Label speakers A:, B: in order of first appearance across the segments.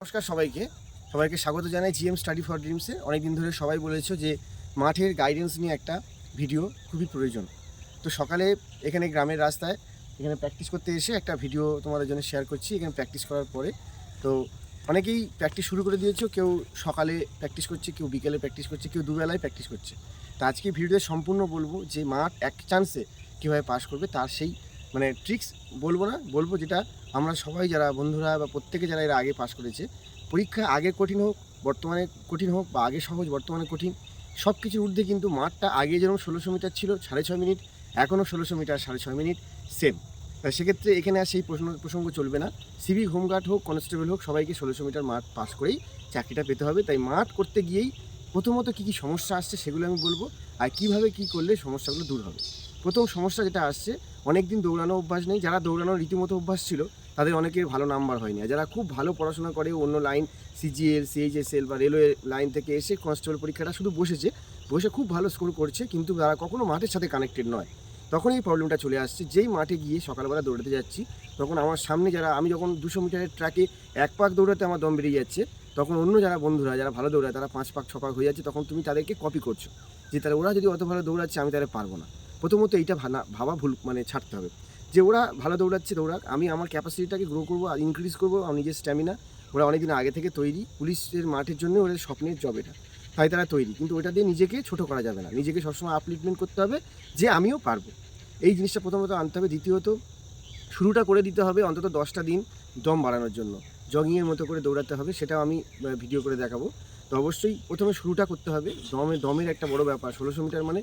A: নমস্কার সবাইকে। সবাইকে স্বাগত জানাই জিএম স্টাডি ফর ড্রিমসে অনেকদিন ধরে সবাই বলেছ যে মাঠের গাইডেন্স নিয়ে একটা ভিডিও খুবই প্রয়োজন। তো সকালে এখানে গ্রামের রাস্তায় এখানে প্র্যাকটিস করতে এসে একটা ভিডিও তোমাদের জন্য শেয়ার করছি। এখানে প্র্যাকটিস করার পরে তো অনেকেই প্র্যাকটিস শুরু করে দিয়েছ। কেউ সকালে প্র্যাকটিস করছে, কেউ বিকেলে প্র্যাকটিস করছে, কেউ দুবেলায় প্র্যাকটিস করছে। তো আজকে ভিডিওতে সম্পূর্ণ বলব যে মাঠ এক চান্সে কীভাবে পাস করবে, তার সেই মানে ট্রিক্স বলব না, বলব যেটা আমরা সবাই যারা বন্ধুরা বা প্রত্যেকে যারা এর আগে পাস করেছে, পরীক্ষা আগে কঠিন হোক, বর্তমানে কঠিন হোক বা আগে সহজ, বর্তমানে কঠিন সব কিছুর ঊর্ধ্বে কিন্তু মাঠটা আগে যেরকম ষোলোশো মিটার ছিল, সাড়ে ছয় মিনিট এখনও ষোলোশো মিটার, সাড়ে ছয় মিনিট সেম সেক্ষেত্রে এখানে আর সেই প্রশ্ন, প্রসঙ্গ চলবে না। সিভিক হোমগার্ড হোক, কনস্টেবল হোক, সবাইকে ষোলোশো মিটার মাঠ পাস করেই চাকরিটা পেতে হবে। তাই মাঠ করতে গিয়েই প্রথমত কী কী সমস্যা আসছে সেগুলো আমি বলব, আর কীভাবে কী করলে সমস্যাগুলো দূর হবে। প্রথম সমস্যা যেটা আসছে অনেক দিন দৌড়ানো অভ্যাস নেই, যারা দৌড়ানোর রীতিমতো অভ্যাস ছিল, তাদের অনেকের ভালো নাম্বার হয়নি। আর যারা খুব ভালো পড়াশোনা করে, অন্য লাইন সিজিএল, সিএইচএসএল বা রেলওয়ে লাইন থেকে এসে কনস্টেবল পরীক্ষাটা শুধু বসেছে, বসে খুব ভালো স্কোর করছে, কিন্তু তারা কখনো মাঠের সাথে কানেক্টেড নয়। তখন এই প্রবলেমটা চলে আসছে। যেই মাঠে গিয়ে সকালবেলা দৌড়াতে যাচ্ছি, তখন আমার সামনে যারা, আমি যখন দুশো মিটারের ট্র্যাকে এক পাক দৌড়াতে আমার দম বেরিয়ে যাচ্ছে, তখন অন্য যারা বন্ধুরা, যারা ভালো দৌড়ায়, তারা পাঁচ পাক, ছ পাক হয়ে যাচ্ছে, তখন তুমি তাদেরকে কপি করছ। যে তারা, ওরা যদি অত ভালো দৌড়াচ্ছে, আমি তাহলে পারব না। প্রথমত এইটা ভাবা ভুল মানে ছাড়তে হবে। যে ওরা ভালো দৌড়াচ্ছে, দৌড়াক। আমি আমার ক্যাপাসিটিটাকে গ্রো করব, আর ইনক্রিজ করব, আমার নিজের স্ট্যামিনা ওরা অনেকদিন আগে থেকে তৈরি। পুলিশের মাঠের জন্য ওদের স্বপ্নের জব এটা। তাই তারা তৈরি। কিন্তু ওটা দিয়ে নিজেকে ছোট করা যাবে না। নিজেকে সবসময় আপলিফমেন্ট করতে হবে, যে আমিও পারব। এই জিনিসটা প্রথমত আনতে হবে। দ্বিতীয়ত, শুরুটা করে দিতে হবে অন্তত দশটা দিন দম বাড়ানোর জন্য। জগিংয়ের মতো করে দৌড়াতে হবে, সেটাও আমি ভিডিও করে দেখাবো। তো অবশ্যই প্রথমে শুরুটা করতে হবে। দমে, দমের একটা বড় ব্যাপার। ষোলোশো মিটার মানে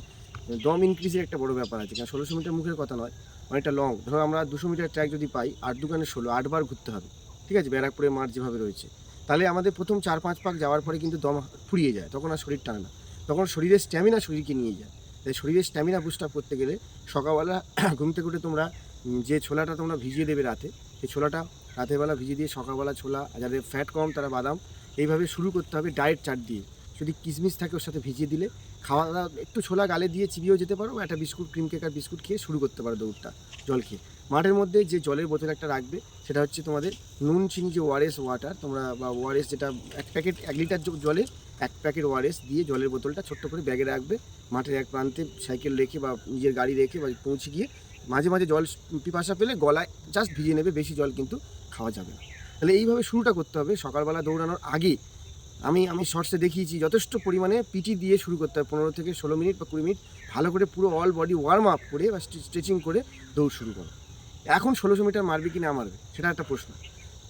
A: দম ইনক্রিজের একটা বড় ব্যাপার আছে, কারণ ষোলোশো মিটার মুখের কথা নয়, অনেকটা লং ধরো আমরা দুশো মিটার ট্র্যাক যদি পাই, আট দোকানে ষোলো আটবার ঘুরতে হবে, ঠিক আছে? ব্যারাকপুরের মাঠ যেভাবে রয়েছে। তাহলে আমাদের প্রথম চার পাঁচ পাক যাওয়ার পরে কিন্তু দম ফুরিয়ে যায়, তখন আর শরীর টানে না। তখন শরীরের স্ট্যামিনা শরীরকে নিয়ে যায়। তাই শরীরের স্ট্যামিনা বুস্ট আপ করতে গেলে সকালবেলা ঘুম থেকে উঠে তোমরা যে ছোলাটা তোমরা ভিজিয়ে দেবে রাতে, সেই ছোলাটা রাতেরবেলা ভিজিয়ে দিয়ে সকালবেলা ছোলা, যাদের ফ্যাট কম তারা বাদাম, এইভাবে শুরু করতে হবে ডায়েট চাট দিয়ে। যদি কিশমিশ থাকে ওর সাথে ভিজিয়ে দিলে, খাওয়া দাওয়া একটু ছোলা গালে দিয়ে চিবিয়েও যেতে পারো, একটা বিস্কুট, ক্রিম কেক আর বিস্কুট খেয়ে শুরু করতে পারো দৌড়টা, জল খেয়ে। মাঠের মধ্যে যে জলের বোতল একটা রাখবে, সেটা হচ্ছে তোমাদের নুন চিনি যে ওয়ারেস ওয়াটার তোমরা বা ওয়ারেস যেটা এক প্যাকেট, এক লিটার জলে এক প্যাকেট ওয়ারেস দিয়ে জলের বোতলটা ছোট্ট করে ব্যাগে রাখবে, মাঠের এক প্রান্তে সাইকেল রেখে বা নিজের গাড়ি রেখে বা পৌঁছে গিয়ে মাঝে মাঝে জল পিপাসা পেলে গলায় জাস্ট ভিজিয়ে নেবে, বেশি জল কিন্তু খাওয়া যাবে না। তাহলে এইভাবে শুরুটা করতে হবে, সকালবেলা দৌড়ানোর আগে আমি আমি শর্টসে দেখিয়েছি, যথেষ্ট পরিমাণে পিটি দিয়ে শুরু করতে হবে পনেরো থেকে ষোলো মিনিট বা কুড়ি মিনিট ভালো করে পুরো অল বডি ওয়ার্ম আপ করে বা স্ট্রেচিং করে দৌড় শুরু করো। এখন ষোলোশো মিটার মারবে কি না মারবে, সেটা একটা প্রশ্ন।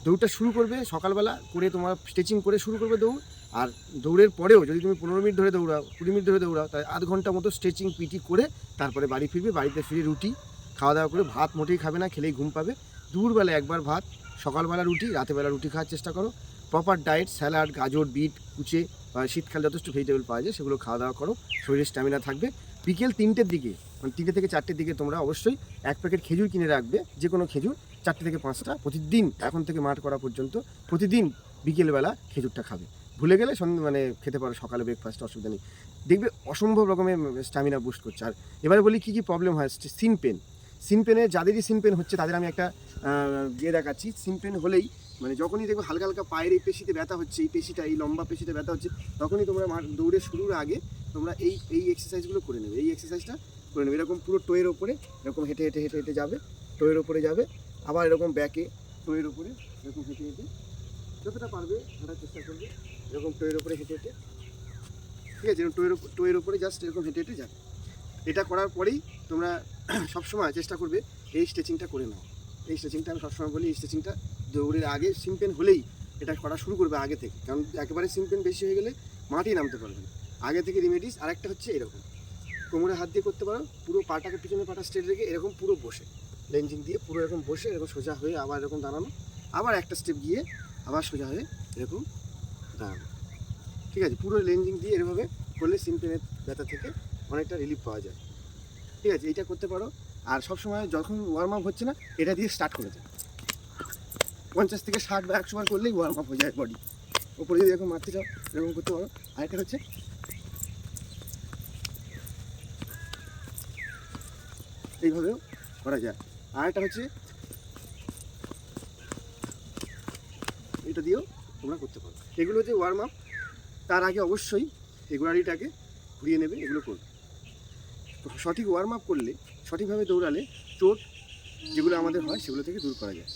A: দৌড়টা শুরু করবে সকালবেলা করে তোমার স্ট্রেচিং করে শুরু করবে দৌড়, আর দৌড়ের পরেও যদি তুমি পনেরো মিনিট ধরে দৌড়াও, কুড়ি মিনিট ধরে দৌড়াও তাই আধ ঘণ্টা মতো স্ট্রেচিং পিটি করে তারপরে বাড়ি ফিরবে, বাড়িতে ফিরে রুটি, খাওয়া দাওয়া করে ভাত মোটেই খাবে না, খেলেই ঘুম পাবে। দুপুরবেলা একবার ভাত সকালবেলা রুটি রাতেরবেলা রুটি খাওয়ার চেষ্টা করো। প্রপার ডায়েট স্যালাড গাজর, বিট, কুচে বা শীতকালে যথেষ্ট ভেজিটেবল পাওয়া যায়, সেগুলো খাওয়া দাওয়া করো শরীরের স্ট্যামিনা থাকবে। বিকেল তিনটের দিকে মানে তিনটে থেকে চারটের দিকে তোমরা অবশ্যই এক প্যাকেট খেজুর কিনে রাখবে যে কোনো খেজুর, চারটে থেকে পাঁচটা, প্রতিদিন, এখন থেকে মাঠ করা পর্যন্ত, প্রতিদিন বিকেলবেলা খেজুরটা খাবে। ভুলে গেলে মানে খেতে পারো, সকালে ব্রেকফাস্ট অসুবিধা নেই। দেখবে অসম্ভব রকমের স্ট্যামিনা বুস্ট করছে। আর এবারে বলি কী কী প্রবলেম হয়? সিন পেন সিন পেনে যাদেরই সিন পেন হচ্ছে তাদের আমি একটা দিয়ে দেখাচ্ছি। সিন পেন হলেই মানে যখনই দেখবে হালকা হালকা পায়ের এই পেশিতে ব্যথা হচ্ছে, এই পেশিটা, এই লম্বা পেশিতে ব্যথা হচ্ছে, তখনই তোমরা দৌড়ে শুরুর আগে তোমরা এই এই এক্সারসাইজগুলো করে নেবে। এই এক্সারসাইজটা করে নেবে। এরকম পুরো টোয়ের ওপরে, এরকম হেঁটে হেঁটে হেঁটে হেঁটে যাবে টোয়ের ওপরে যাবে, আবার এরকম ব্যাকে টোয়ের ওপরে, এরকম হেঁটে হেঁটে, যতটা পারবে হাঁটার চেষ্টা করবে, এরকম টোয়ের ওপরে হেঁটে হেঁটে, ঠিক আছে? টোয়ের টোয়ের ওপরে জাস্ট এরকম হেঁটে হেঁটে যাবে। এটা করার পরেই তোমরা সবসময় চেষ্টা করবে এই স্ট্রেচিংটা করে নাও এই স্ট্রেচিংটা আমি সবসময় বলি, এই স্ট্রেচিংটা দৌড়ের আগে সিম্পেন হলেই এটা করা শুরু করবে আগে থেকে। কারণ একেবারে সিম্পেন বেশি হয়ে গেলে মাঠেই নামতে পারবে না। আগে থেকে রিমেডিস আরেকটা হচ্ছে এরকম। কোমরে হাত দিয়ে করতে পারো, পুরো পাটাকে পিছনে পাটা স্ট্রেট রেখে এরকম পুরো বসে। লেঞ্জিং দিয়ে পুরো এরকম বসে, এরকম সোজা হয়ে আবার এরকম দাঁড়ানো। আবার একটা স্টেপ গিয়ে আবার সোজা হয়ে এরকম দাঁড়ানো। ঠিক আছে? পুরো লেঞ্জিং দিয়ে এরভাবে করলে সিম্পেনের ব্যথা থেকে অনেকটা রিলিফ পাওয়া যায়। ঠিক আছে, এইটা করতে পারো। আর সবসময় যখন ওয়ার্ম আপ হচ্ছে না, এটা দিয়ে স্টার্ট করে যায় পঞ্চাশ থেকে ষাট বা একশো বার করলেই ওয়ার্ম আপ হয়ে যায় বডি ওপরে যদি এরকম মারতে চাও, এরকম করতে পারো। আরেকটা হচ্ছে, এইভাবেও করা যায়। আরেকটা হচ্ছে, এটা দিয়েও তোমরা করতে পারো। এগুলো হচ্ছে ওয়ার্ম আপ তার আগে অবশ্যই এগুলারিটাকে ঘুরিয়ে নেবে, এগুলো করবে। তো সঠিক ওয়ার্ম আপ করলে, সঠিকভাবে দৌড়ালে চোট যেগুলো আমাদের হয় সেগুলো থেকে দূর করা যায়।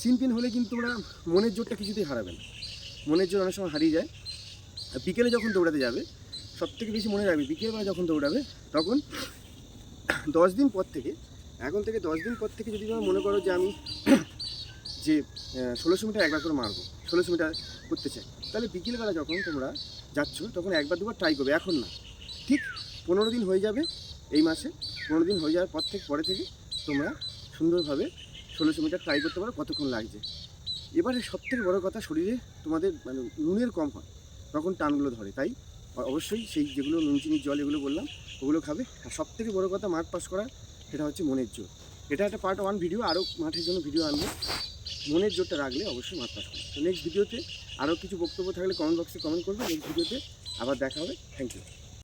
A: সিন পিন হলে কিন্তু তোমরা মনের জোরটা কিছুতেই হারাবে না। মনের জোর অনেক সময় হারিয়ে যায়। আর বিকেলে যখন দৌড়াতে যাবে সব থেকে বেশি মনে রাখবে, বিকেলবেলা যখন দৌড়াবে, তখন দশ দিন পর থেকে, এখন থেকে দশ দিন পর থেকে যদি তোমরা মনে করো যে আমি যে ষোলোশো মিটার একবার করে মারবো, ষোলোশো মিটার করতে চাই, তাহলে বিকেলবেলা যখন তোমরা যাচ্ছ, তখন একবার দুবার ট্রাই করবে, এখন না। ঠিক পনেরো দিন হয়ে যাবে এই মাসে পনেরো দিন হয়ে যাওয়ার পর থেকে, পরে থেকে তোমরা সুন্দরভাবে ষোলোশো মিটার ট্রাই করতে পারো কতক্ষণ লাগছে। এবারে সবথেকে বড় কথা শরীরে তোমাদের মানে নুনের কম হয়, তখন টানগুলো ধরে। তাই অবশ্যই সেই যেগুলো নুন চিনির জল এগুলো বললাম, ওগুলো খাবে। আর সবথেকে বড় কথা মাঠ পাস করা, সেটা হচ্ছে মনের জোর। এটা একটা পার্ট ওয়ান ভিডিও আরও মাঠের জন্য ভিডিও আনব। মনের জোরটা রাখলে অবশ্যই মাঠ পাস করবে। তো নেক্সট ভিডিওতে আরও কিছু বক্তব্য থাকলে কমেন্ট বক্সে কমেন্ট করবে। নেক্সট ভিডিওতে আবার দেখা হবে। Thank you